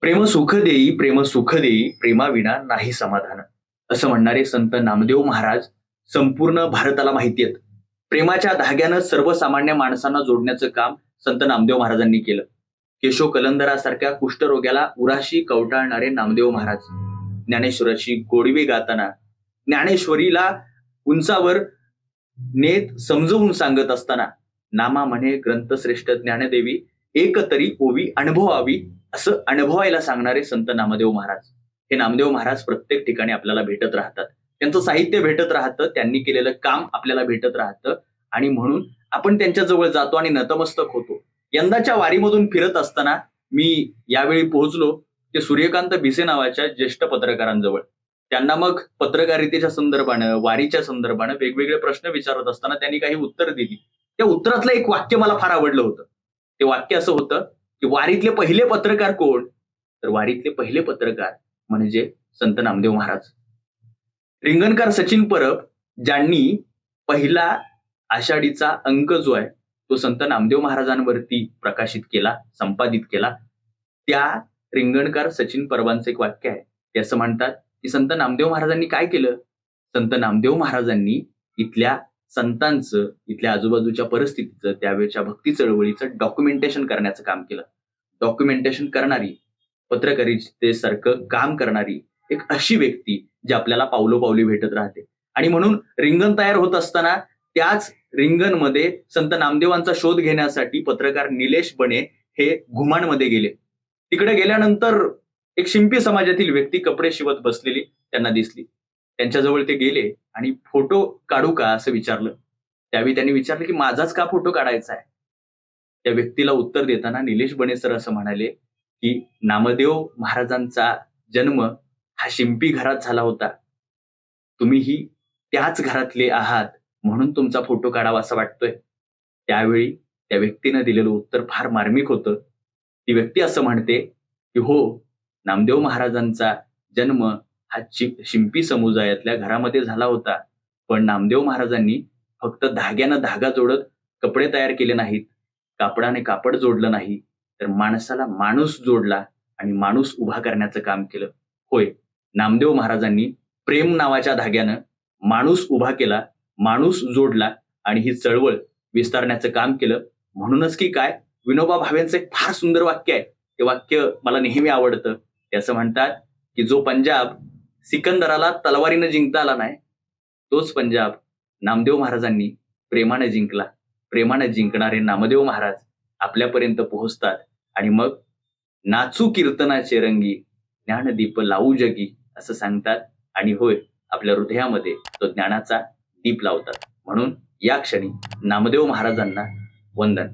प्रेम सुख देई प्रेम सुख देई प्रेमाविना नाही समाधान. असं म्हणणारे संत नामदेव महाराज संपूर्ण भारताला माहिती आहेत. प्रेमाच्या धाग्यानं सर्वसामान्य माणसांना जोडण्याचं काम संत नामदेव महाराजांनी केलं. केशव कलंदरासारख्या कुष्ठरोग्याला उराशी कवटाळणारे नामदेव महाराज. ज्ञानेश्वराची गोडवी गाताना ज्ञानेश्वरीला उंचावर नेत समजवून सांगत असताना नामा म्हणे ग्रंथश्रेष्ठ ज्ञानदेवी एक तरी ओवी अनुभवावी असं अनुभवायला सांगणारे संत नामदेव महाराज. हे नामदेव महाराज प्रत्येक ठिकाणी आपल्याला भेटत राहतात. त्यांचं साहित्य भेटत राहतं त्यांनी केलेलं काम आपल्याला भेटत राहतं आणि म्हणून आपण त्यांच्या जवळ जातो आणि नतमस्तक होतो. यंदाच्या वारीमधून फिरत असताना मी यावेळी पोहोचलो ते सूर्यकांत भिसे नावाच्या ज्येष्ठ पत्रकारांजवळ. त्यांना मग पत्रकारितेच्या संदर्भानं वारीच्या संदर्भानं वेगवेगळे प्रश्न विचारत असताना त्यांनी काही उत्तर दिली. त्या उत्तरातलं एक वाक्य मला फार आवडलं होतं. ते वाक्य असं होतं की वारीतले पहिले पत्रकार कोण? तर वारीतले पहिले पत्रकार म्हणजे संत नामदेव महाराज. रिंगणकार सचिन परब ज्यांनी पहिला आषाढीचा अंक जो आहे तो संत नामदेव महाराजांवरती प्रकाशित केला संपादित केला. त्या रिंगणकार सचिन परबांचं एक वाक्य आहे. ते असं म्हणतात की संत नामदेव महाराजांनी काय केलं? संत नामदेव महाराजांनी इथल्या संतांचं इथल्या आजूबाजूच्या परिस्थितीचं त्यावेळच्या भक्ती चळवळीचं डॉक्युमेंटेशन करण्याचं काम केलं. डॉक्युमेंटेशन करणारी पत्रकारितेसारखं काम करणारी एक अशी व्यक्ती जी आपल्याला पावलोपावली भेटत राहते. आणि म्हणून रिंगण तयार होत असताना त्याच रिंगणमध्ये संत नामदेवांचा शोध घेण्यासाठी पत्रकार निलेश बने हे घुमानमध्ये गेले. तिकडे गेल्यानंतर एक शिंपी समाजातील व्यक्ती कपडे शिवत बसलेली त्यांना दिसली. त्यांच्याजवळ ते गेले आणि फोटो काढू का असं विचारलं. त्यावेळी त्यांनी विचारलं की माझाच का फोटो काढायचा आहे? त्या व्यक्तीला उत्तर देताना निलेश बने सर असं म्हणाले की नामदेव महाराजांचा जन्म हा शिंपी घरात झाला होता. तुम्हीही त्याच घरातले आहात म्हणून तुमचा फोटो काढावा असं वाटतोय. त्यावेळी त्या व्यक्तीनं दिलेलं उत्तर फार मार्मिक होतं. ती व्यक्ती असं म्हणते की हो नामदेव महाराजांचा जन्म हा शिंपी समुदायातल्या घरामध्ये झाला होता. पण नामदेव महाराजांनी फक्त धाग्यानं धागा जोडत कपडे तयार केले नाहीत. कापडाने कापड जोडलं नाही. तर माणसाला माणूस जोडला आणि माणूस उभा करण्याचं काम केलं. होय नामदेव महाराजांनी प्रेम नावाच्या धाग्यानं माणूस उभा केला माणूस जोडला आणि ही चळवळ विस्तारण्याचं काम केलं. म्हणूनच की काय विनोबा भावेंचं एक फार सुंदर वाक्य आहे. ते वाक्य मला नेहमी आवडतं. त्याचं म्हणतात की जो पंजाब सिकंदराला तलवारीनं जिंकता आला नाही. तोच पंजाब नामदेव महाराजांनी प्रेमाने जिंकला. प्रेमाने जिंकणारे नामदेव महाराज आपल्यापर्यंत पोहोचतात आणि मग नाचू कीर्तनाचे रंगी ज्ञानदीप लावू जगी असं सांगतात आणि होय आपल्या हृदयामध्ये तो ज्ञानाचा दीप लावतात. म्हणून या क्षणी नामदेव महाराजांना वंदन.